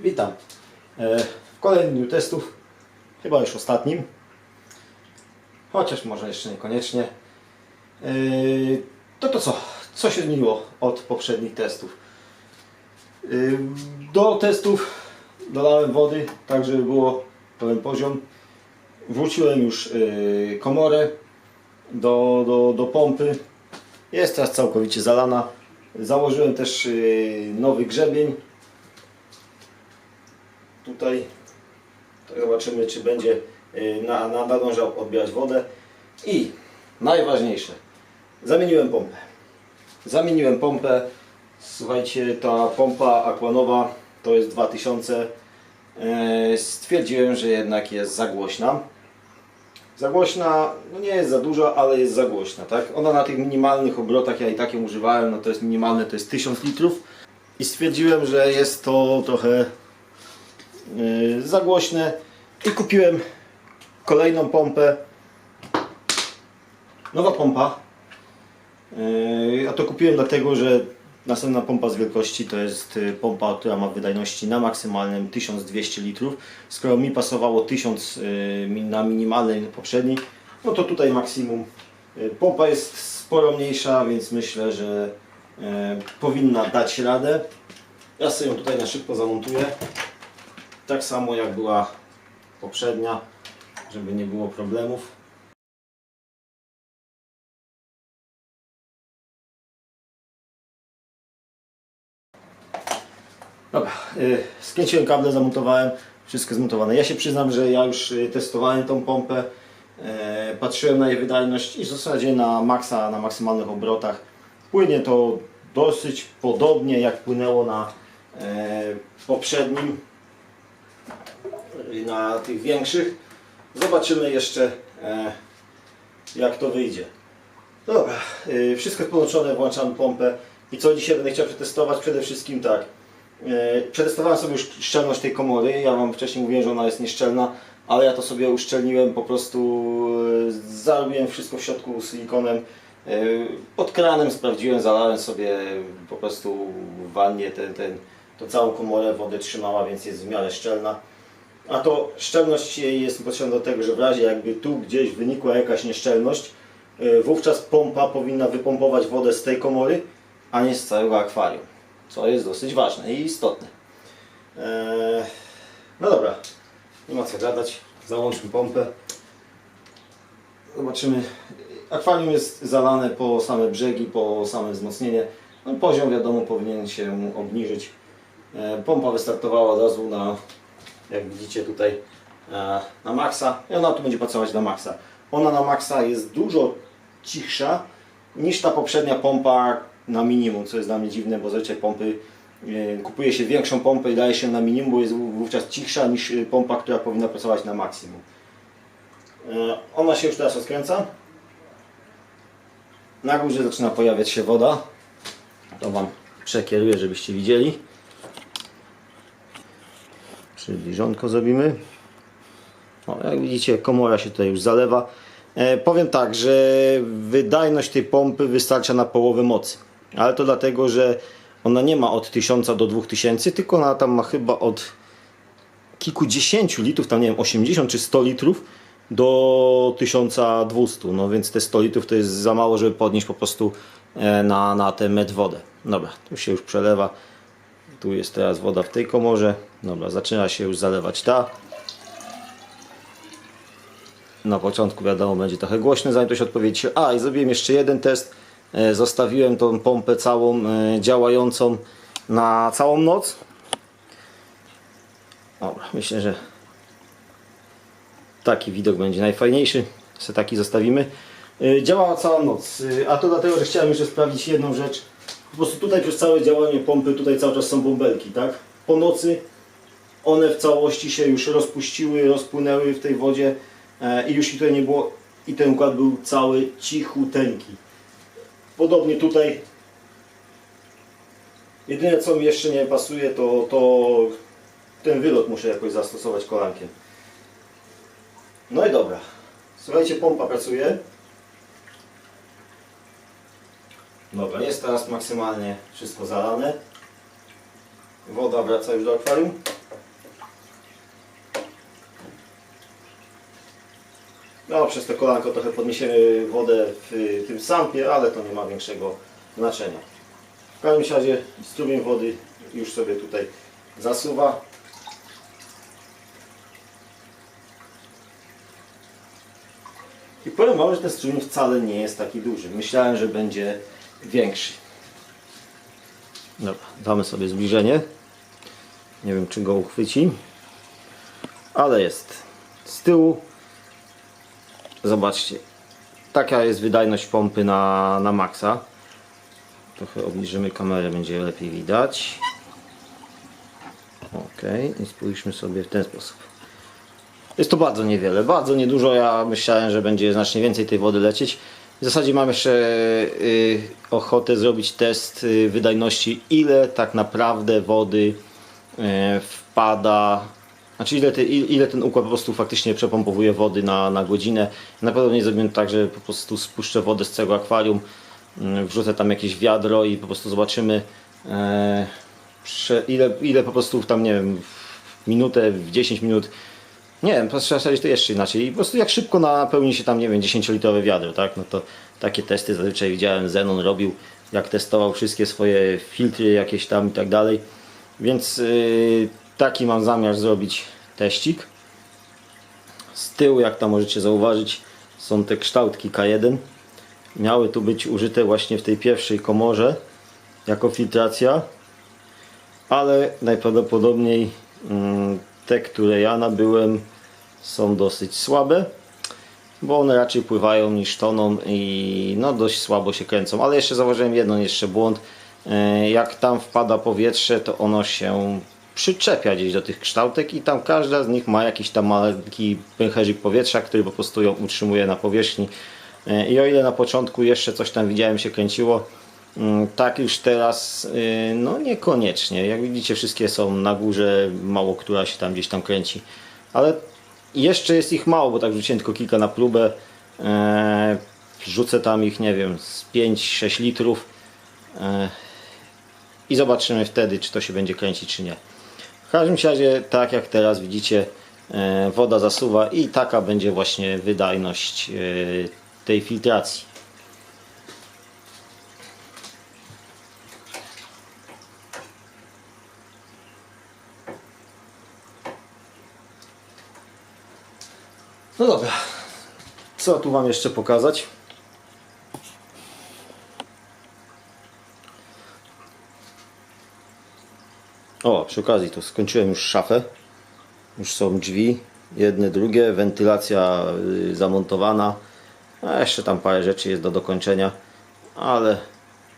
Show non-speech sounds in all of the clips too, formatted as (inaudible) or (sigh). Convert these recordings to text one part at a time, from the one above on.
Witam. E, W kolejnym dniu testów, chyba już ostatnim, chociaż może jeszcze niekoniecznie. E, To to co? Co się zmieniło od poprzednich testów? E, Do testów dodałem wody, tak żeby było pełen poziom. Wróciłem już komorę do, do, do pompy. Jest teraz całkowicie zalana. Założyłem też nowy grzebień tutaj. To zobaczymy czy będzie y, na, na, nadążał odbierać wodę. I najważniejsze. Zamieniłem pompę. Zamieniłem pompę. Słuchajcie ta pompa aquanowa to jest 2000 E, stwierdziłem, że jednak jest za głośna. Za głośna, no nie jest za duża, ale jest za głośna, tak? Ona na tych minimalnych obrotach, ja i tak ją używałem, no to jest minimalne, to jest 1000 litrów. I stwierdziłem, że jest to trochę za głośne i kupiłem kolejną pompę. Nowa pompa. Yy, a to kupiłem dlatego, że następna pompa z wielkości to jest y, pompa, która ma wydajności na maksymalnym 1200 litrów. Skoro mi pasowało 1000 yy, mi- na minimalnej poprzedniej no to tutaj maksimum. Pompa jest sporo mniejsza więc myślę, że powinna dać radę. Ja sobie ją tutaj na szybko zamontuję tak samo jak była poprzednia, żeby nie było problemów. Dobra, y, skręciłem kable, zamontowałem, wszystko zmontowane. Ja się przyznam, że ja już y, testowałem tą pompę, e, patrzyłem na jej wydajność i w zasadzie na maksa, na maksymalnych obrotach płynie to dosyć podobnie jak płynęło na poprzednim na tych większych. Zobaczymy jeszcze e, jak to wyjdzie. Dobra, y, wszystko jest połączone, włączam pompę i co dzisiaj będę chciał przetestować? Przede wszystkim tak. e, Przetestowałem sobie już szczelność tej komory. Ja Wam wcześniej mówiłem, że ona jest nieszczelna, ale ja to sobie uszczelniłem, po prostu e, zarobiłem wszystko w środku silikonem. E, Pod kranem sprawdziłem, zalałem sobie po prostu w wannie ten, ten, całą komorę, wodę trzymała, więc jest w miarę szczelna. A to szczelność jest potrzebna do tego, że w razie jakby tu gdzieś wynikła jakaś nieszczelność, y, wówczas pompa powinna wypompować wodę z tej komory, a nie z całego akwarium. Co jest dosyć ważne i istotne. Eee, no dobra, nie ma co gadać. Załączmy pompę. Zobaczymy. Akwarium jest zalane po same brzegi, po same wzmocnienie. No, poziom wiadomo powinien się obniżyć. E, Pompa wystartowała od razu na, jak widzicie tutaj, e, na maksa i ona tu będzie pracować na maksa. Ona na maksa jest dużo cichsza niż ta poprzednia pompa na minimum, co jest dla mnie dziwne, bo zazwyczaj pompy e, kupuje się większą pompę i daje się na minimum, bo jest wówczas cichsza niż e, pompa, która powinna pracować na maksimum. Ona się już teraz rozkręca. Na górze zaczyna pojawiać się woda. To Wam przekieruję, żebyście widzieli. Przybliżonko zrobimy. O, jak widzicie, komora się tutaj już zalewa. E, powiem tak, że wydajność tej pompy wystarcza na połowę mocy. Ale to dlatego, że ona nie ma od 1000 do 2000, tylko ona tam ma chyba od kilkudziesięciu litrów, tam nie wiem, 80 czy 100 litrów do 1200. No więc te 100 litrów to jest za mało, żeby podnieść po prostu e, na, na tę metr wodę. Dobra, tu się już przelewa. Tu jest teraz woda w tej komorze. Dobra, zaczyna się już zalewać ta. Na początku wiadomo będzie trochę głośno, zanim to się odpowiedzi. A i zrobiłem jeszcze jeden test. E, Zostawiłem tą pompę całą e, działającą na całą noc. Dobra, myślę, że taki widok będzie najfajniejszy. Se taki zostawimy. E, Działała całą noc, a to dlatego, że chciałem jeszcze sprawdzić jedną rzecz. Po prostu tutaj przez całe działanie pompy, tutaj cały czas są bąbelki, tak? Po nocy one w całości się już rozpuściły, rozpłynęły w tej wodzie e, i już ich tutaj nie było i ten układ był cały cichuteńki. Podobnie tutaj jedyne co mi jeszcze nie pasuje to, to ten wylot muszę jakoś zastosować kolankiem. No i dobra. Słuchajcie, pompa pracuje. Dobra. Jest teraz maksymalnie wszystko zalane. Woda wraca już do akwarium. No, przez to kolanko trochę podniesiemy wodę w tym sampie, ale to nie ma większego znaczenia. W każdym razie strumień wody już sobie tutaj zasuwa. I powiem Wam, że ten strumień wcale nie jest taki duży. Myślałem, że będzie większy. Dobra, damy sobie zbliżenie. Nie wiem, czy go uchwyci. Ale jest. Z tyłu Zobaczcie, taka jest wydajność pompy na, na maksa. Trochę obniżymy kamerę, będzie lepiej widać. Ok, i spójrzmy sobie w ten sposób. Jest to bardzo niewiele, bardzo niedużo. Ja myślałem, że będzie znacznie więcej tej wody lecieć. W zasadzie mam jeszcze y, ochotę zrobić test y, wydajności, ile tak naprawdę wody y, wpada znaczy ile, ile ten układ po prostu faktycznie przepompowuje wody na, na godzinę. Na pewno nie zrobimy tak, że po prostu spuszczę wodę z całego akwarium, mm, wrzucę tam jakieś wiadro i po prostu zobaczymy e, ile, ile po prostu tam nie wiem minutę, w 10 minut nie trzeba powiedzieć to jeszcze inaczej. Po prostu jak szybko napełni się tam, nie wiem, 10-litrowe wiadro, tak? No to takie testy zazwyczaj widziałem, Zenon robił, jak testował wszystkie swoje filtry jakieś tam i tak dalej. Więc yy, taki mam zamiar zrobić teścik. Z tyłu, jak tam możecie zauważyć, są te kształtki K1. Miały tu być użyte właśnie w tej pierwszej komorze jako filtracja, ale najprawdopodobniej mm, te, które ja nabyłem, są dosyć słabe, bo one raczej pływają niż toną i no dość słabo się kręcą. Ale jeszcze zauważyłem jeden jeszcze błąd. E, Jak tam wpada powietrze, to ono się przyczepia gdzieś do tych kształtek i tam każda z nich ma jakiś tam malutki pęcherzyk powietrza, który po prostu ją utrzymuje na powierzchni. E, I o ile na początku jeszcze coś tam widziałem się kręciło, tak już teraz y, no niekoniecznie. Jak widzicie wszystkie są na górze, mało która się tam gdzieś tam kręci. Ale jeszcze jest ich mało, bo tak wrzuciłem tylko kilka na próbę. E, Wrzucę tam ich, nie wiem, z 5-6 litrów e, i zobaczymy wtedy, czy to się będzie kręcić, czy nie. W każdym razie, tak jak teraz widzicie, e, woda zasuwa i taka będzie właśnie wydajność tej filtracji. No dobra, co tu Wam jeszcze pokazać? O, przy okazji to skończyłem już szafę. Już są drzwi, jedne, drugie, wentylacja y, zamontowana. A jeszcze tam parę rzeczy jest do dokończenia, ale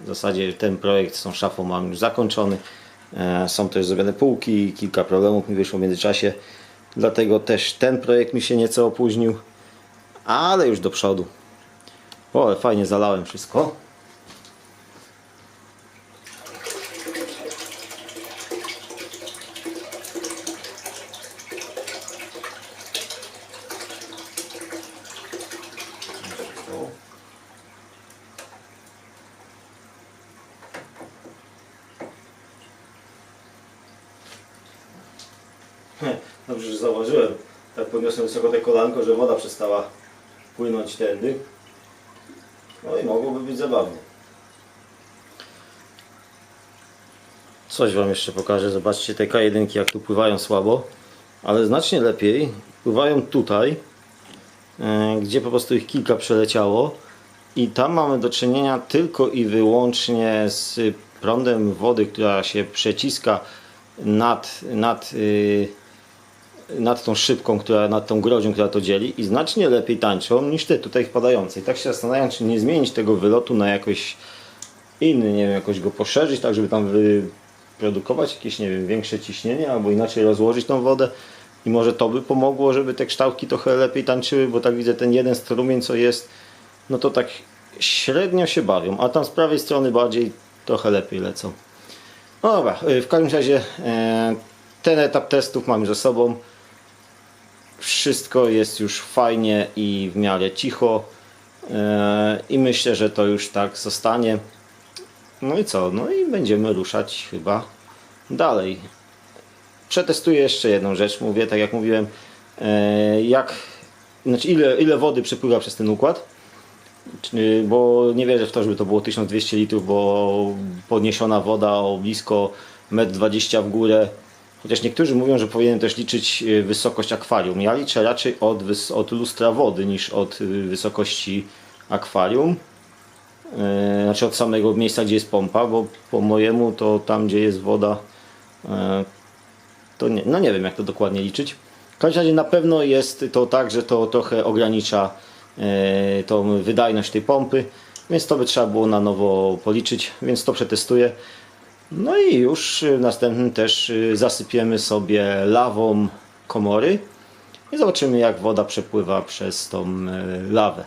w zasadzie ten projekt z tą szafą mam już zakończony. E, Są też zrobione półki, kilka problemów mi wyszło w międzyczasie. Dlatego też ten projekt mi się nieco opóźnił, ale już do przodu. O, ale fajnie zalałem wszystko. (laughs) Dobrze, że zauważyłem. Tak podniosłem wysoko te kolanko, że woda przestała płynąć tędy. No i mogłoby być zabawnie. Coś Wam jeszcze pokażę. Zobaczcie te K1 jak tu pływają słabo. Ale znacznie lepiej pływają tutaj, e, gdzie po prostu ich kilka przeleciało. I tam mamy do czynienia tylko i wyłącznie z prądem wody, która się przeciska nad, nad y, nad tą szybką, która, nad tą grodzią, która to dzieli i znacznie lepiej tańczą niż te tutaj wpadające. I tak się zastanawiam, czy nie zmienić tego wylotu na jakoś inny, nie wiem, jakoś go poszerzyć, tak żeby tam wyprodukować jakieś, nie wiem, większe ciśnienie, albo inaczej rozłożyć tą wodę. I może to by pomogło, żeby te kształtki trochę lepiej tańczyły, bo tak widzę ten jeden strumień, co jest, no to tak średnio się bawią, a tam z prawej strony bardziej trochę lepiej lecą. No dobra, y, w każdym razie e, ten etap testów mamy za sobą. Wszystko jest już fajnie i w miarę cicho. E, I myślę, że to już tak zostanie. No i co? No i będziemy ruszać chyba dalej. Przetestuję jeszcze jedną rzecz. Mówię, tak jak mówiłem, e, jak znaczy ile, ile wody przepływa przez ten układ. Bo nie wierzę w to, żeby to było 1200 litrów, bo podniesiona woda o blisko 1,20 m w górę. Chociaż niektórzy mówią, że powinienem też liczyć y, wysokość akwarium. Ja liczę raczej od, od lustra wody niż od y, wysokości akwarium. Yy, Znaczy od samego miejsca, gdzie jest pompa, bo po mojemu to tam, gdzie jest woda, to nie, no nie wiem jak to dokładnie liczyć. W każdym razie na pewno jest to tak, że to trochę ogranicza tą wydajność tej pompy, więc to by trzeba było na nowo policzyć, więc to przetestuję. No i już w następnym też yy, zasypiemy sobie lawą komory i zobaczymy jak woda przepływa przez tą yy, lawę.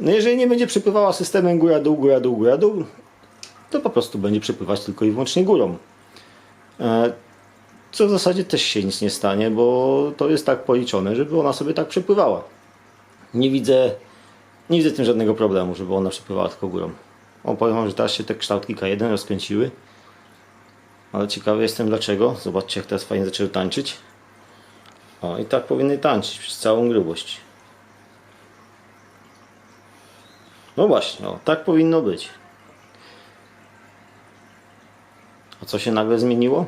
No jeżeli nie będzie przepływała systemem góra-dół, góra-dół, góra-dół, to po prostu będzie przepływać tylko i wyłącznie górą. E, Co w zasadzie też się nic nie stanie, bo to jest tak policzone, żeby ona sobie tak przepływała. Nie widzę, nie widzę tym żadnego problemu, żeby ona przepływała tylko górą. O, powiem wam, że teraz się te kształtki K1 rozkręciły. Ale ciekawy jestem dlaczego. Zobaczcie jak teraz fajnie zaczęły tańczyć. O, i tak powinny tańczyć przez całą grubość. No właśnie, o, tak powinno być. A co się nagle zmieniło?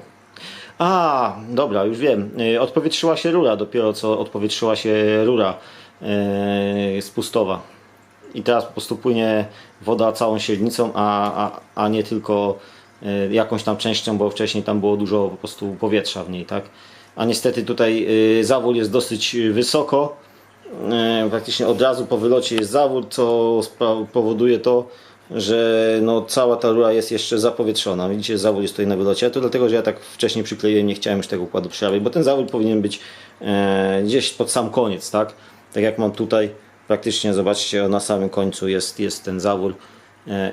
A, dobra, już wiem. Y, Odpowietrzyła się rura, dopiero co odpowietrzyła się rura yy, spustowa. I teraz po prostu płynie woda całą średnicą, a, a, a nie tylko jakąś tam częścią, bo wcześniej tam było dużo po prostu powietrza w niej, tak? A niestety tutaj y, zawór jest dosyć wysoko, e, praktycznie od razu po wylocie jest zawód, co powoduje to, że no, cała ta rura jest jeszcze zapowietrzona. Widzicie, zawód jest tutaj na wylocie. A to dlatego, że ja tak wcześniej przykleiłem, nie chciałem już tego układu przerabiać, bo ten zawód powinien być e, gdzieś pod sam koniec, tak? Tak jak mam tutaj, praktycznie zobaczcie, na samym końcu jest, jest ten zawór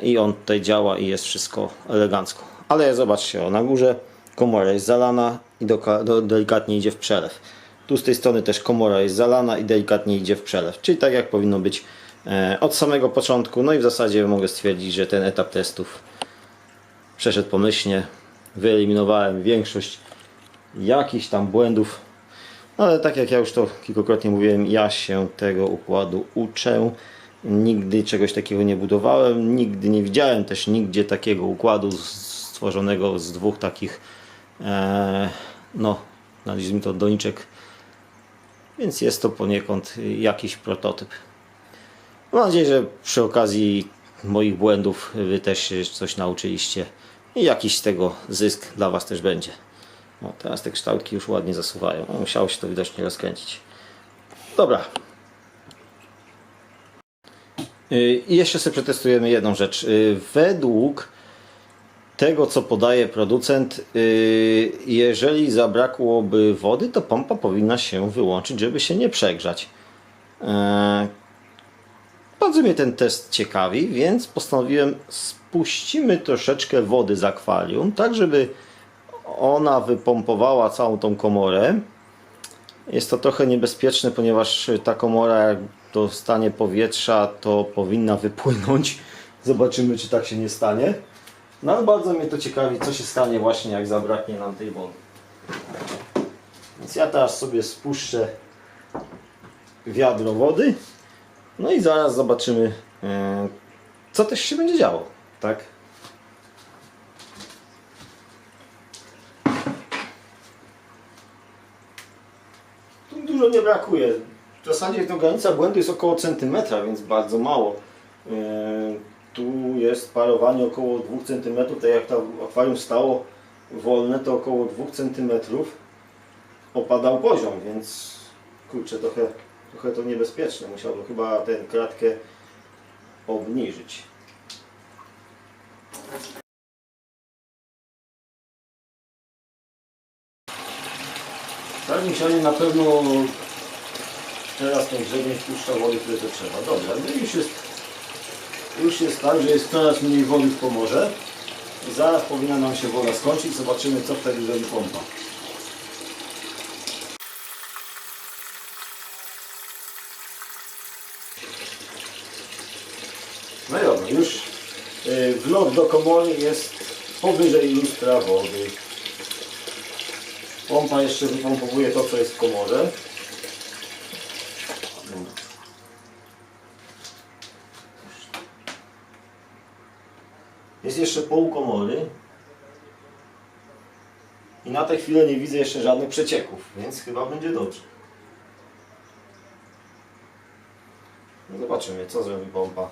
i on tutaj działa i jest wszystko elegancko. Ale zobaczcie, o, na górze komora jest zalana i do, do, delikatnie idzie w przelew. Tu z tej strony też komora jest zalana i delikatnie idzie w przelew. Czyli tak jak powinno być e, od samego początku. No i w zasadzie mogę stwierdzić, że ten etap testów przeszedł pomyślnie. Wyeliminowałem większość jakichś tam błędów. Ale tak jak ja już to kilkukrotnie mówiłem, ja się tego układu uczę. Nigdy czegoś takiego nie budowałem, nigdy nie widziałem też nigdzie takiego układu stworzonego z dwóch takich e, no, nazwijmy to doniczek więc jest to poniekąd jakiś prototyp. Mam nadzieję, że przy okazji moich błędów Wy też coś nauczyliście i jakiś z tego zysk dla Was też będzie. No, teraz te kształtki już ładnie zasuwają. Musiało się to widocznie rozkręcić. Dobra. Y, I jeszcze sobie przetestujemy jedną rzecz. Y, Według tego, co podaje producent, yy, jeżeli zabrakłoby wody, to pompa powinna się wyłączyć, żeby się nie przegrzać. Bardzo mnie ten test ciekawi, więc postanowiłem spuścimy troszeczkę wody z akwarium, tak żeby ona wypompowała całą tą komorę. Jest to trochę niebezpieczne, ponieważ ta komora jak dostanie powietrza, to powinna wypłynąć. (laughs) Zobaczymy, czy tak się nie stanie. No ale bardzo mnie to ciekawi, co się stanie właśnie jak zabraknie nam tej wody. Więc ja teraz sobie spuszczę wiadro wody. No i zaraz zobaczymy, e, co też się będzie działo. Tak? Tu dużo nie brakuje. W zasadzie to granica błędu jest około centymetra, więc bardzo mało. E, Tu jest parowanie około 2 cm, tak jak to akwarium stało wolne, to około 2 cm opadał poziom, więc kurczę, trochę, trochę to niebezpieczne. Musiałbym chyba tę kratkę obniżyć. Michanie, na pewno teraz ten grzebień wpuszcza wody, które to trzeba. Dobra, no już jest już jest tak, że jest coraz mniej wody w komorze zaraz powinna nam się woda skończyć. Zobaczymy co wtedy zrobi pompa. No i dobra, już y, wlot do komory jest powyżej lustra wody. Pompa jeszcze wypompowuje to, co jest w komorze. Jest jeszcze pół komory. I na tę chwilę nie widzę jeszcze żadnych przecieków, więc chyba będzie dobrze. No zobaczymy, co zrobi pompa.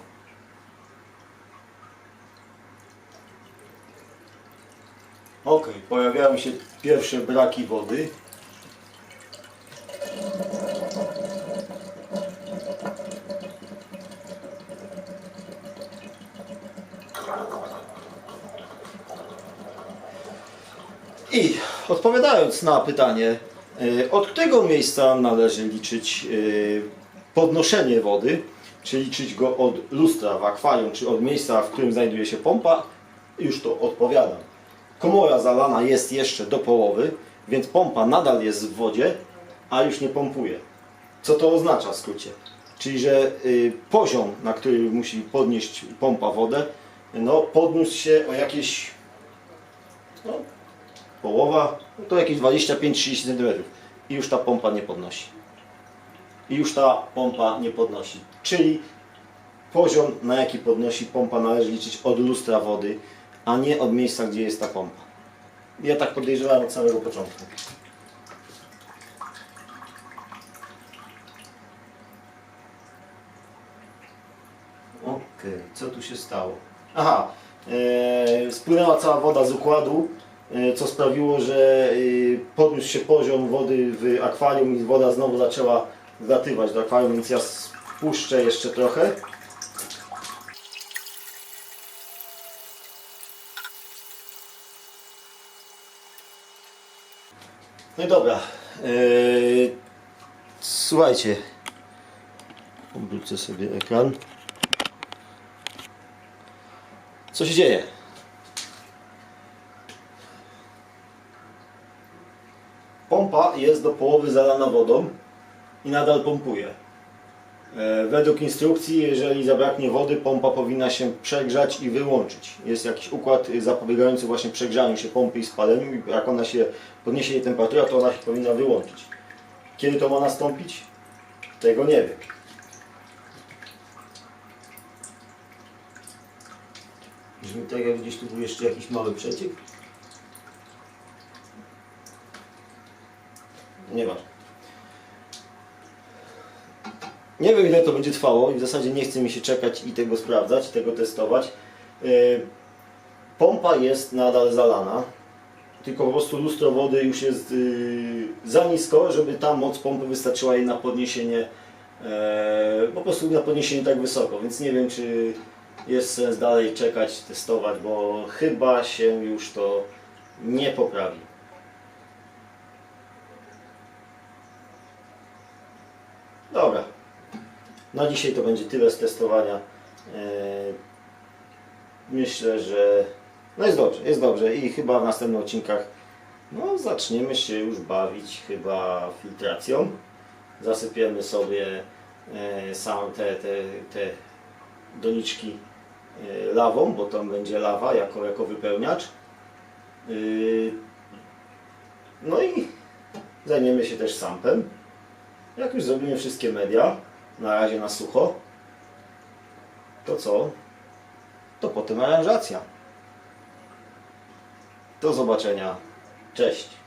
Ok, pojawiają się pierwsze braki wody. I odpowiadając na pytanie, y, od którego miejsca należy liczyć y, podnoszenie wody, czy liczyć go od lustra w akwarium, czy od miejsca, w którym znajduje się pompa, już to odpowiadam. Komora zalana jest jeszcze do połowy, więc pompa nadal jest w wodzie, a już nie pompuje. Co to oznacza w skrócie? Czyli, że y, poziom, na który musi podnieść pompa wodę, no, podniósł się o jakieś no, połowa, no to jakieś 25-30 cm. I już ta pompa nie podnosi. I już ta pompa nie podnosi. Czyli poziom, na jaki podnosi pompa, należy liczyć od lustra wody, a nie od miejsca, gdzie jest ta pompa. Ja tak podejrzewałem od samego początku. Okej, co tu się stało? Aha, e, spłynęła cała woda z układu, co sprawiło, że e, podniósł się poziom wody w akwarium i woda znowu zaczęła wlatywać do akwarium, więc ja spuszczę jeszcze trochę. No i dobra. Eee, słuchajcie. Obrócę sobie ekran. Co się dzieje? Pompa jest do połowy zalana wodą i nadal pompuje. E, Według instrukcji, jeżeli zabraknie wody, pompa powinna się przegrzać i wyłączyć. Jest jakiś układ zapobiegający właśnie przegrzaniu się pompy i spaleniu jak ona się podniesie jej temperatura, to ona się powinna wyłączyć. Kiedy to ma nastąpić? Tego nie wiem. Brzmi tak jak gdzieś tu był jeszcze jakiś mały przeciek. Nie wiem ile to będzie trwało i w zasadzie nie chce mi się czekać i tego sprawdzać, tego testować. Yy, Pompa jest nadal zalana, tylko po prostu lustro wody już jest yy, za nisko, żeby ta moc pompy wystarczyła jej na podniesienie, yy, po prostu na podniesienie tak wysoko, więc nie wiem czy jest sens dalej czekać, testować, bo chyba się już to nie poprawi. Dobra. Na dzisiaj to będzie tyle z testowania. Eee, Myślę, że no jest dobrze, jest dobrze i chyba w następnych odcinkach no, zaczniemy się już bawić chyba filtracją. Zasypiemy sobie e, sam te, te, te doniczki e, lawą, bo tam będzie lawa jako, jako wypełniacz. No i zajmiemy się też sampem. Jak już zrobimy wszystkie media, na razie na sucho, to co? To potem aranżacja. Do zobaczenia. Cześć.